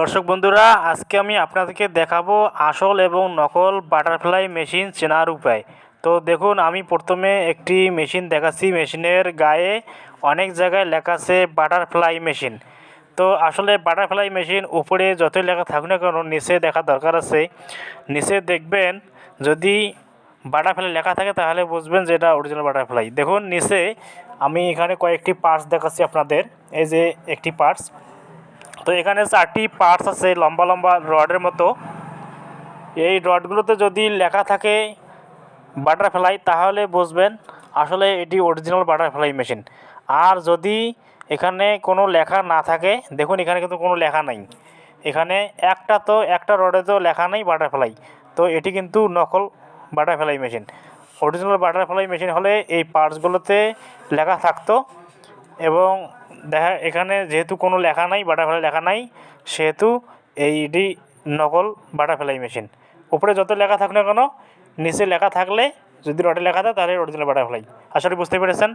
দর্শক বন্ধুরা, আজকে আমি আপনাদেরকে দেখাবো আসল এবং নকল বাটারফ্লাই মেশিন চেনার উপায়। তো দেখুন, আমি প্রথমে একটি মেশিন দেখাচ্ছি। মেশিনের গায়ে অনেক জায়গায় লেখা আছে বাটারফ্লাই মেশিন। তো আসলে বাটারফ্লাই মেশিন উপরে যতই লেখা থাকুক না কেন, নিচে দেখা দরকার আছে। নিচে দেখবেন, যদি বাটারফ্লাই লেখা থাকে তাহলে বুঝবেন যে এটা অরিজিনাল বাটারফ্লাই। দেখুন, নিচে আমি এখানে কয়েকটি পার্টস দেখাচ্ছি আপনাদের। এই যে একটি পার্টস তো এখানে চারটি পার্টস আছে, লম্বা লম্বা রডের মতো। এই রডগুলোতে যদি লেখা থাকে বাটারফ্লাই তাহলে বুঝবেন আসলে এটি অরিজিনাল বাটারফ্লাই মেশিন আর যদি এখানে কোনো লেখা না থাকে, দেখুন এখানে কিন্তু কোনো লেখা নাই। এখানে একটা তো, একটা রডে তো লেখা নেই বাটারফ্লাই তো এটি কিন্তু নকল butterfly machine original butterfly machine হলে এই পার্টসগুলোতে লেখা থাকতো এবং দেখা, এখানে যেহেতু কোনো লেখা নাই বাটারফ্লাই লেখা নাই, সেহেতু এইটি নকল বাটারফ্লাই মেশিন উপরে যত লেখা থাক না কেন, নিচে লেখা থাকলে যদি রটে লেখা থাকে, তাহলে অরিজিনাল বাটারফ্লাই আশা করি বুঝতে পেরেছেন?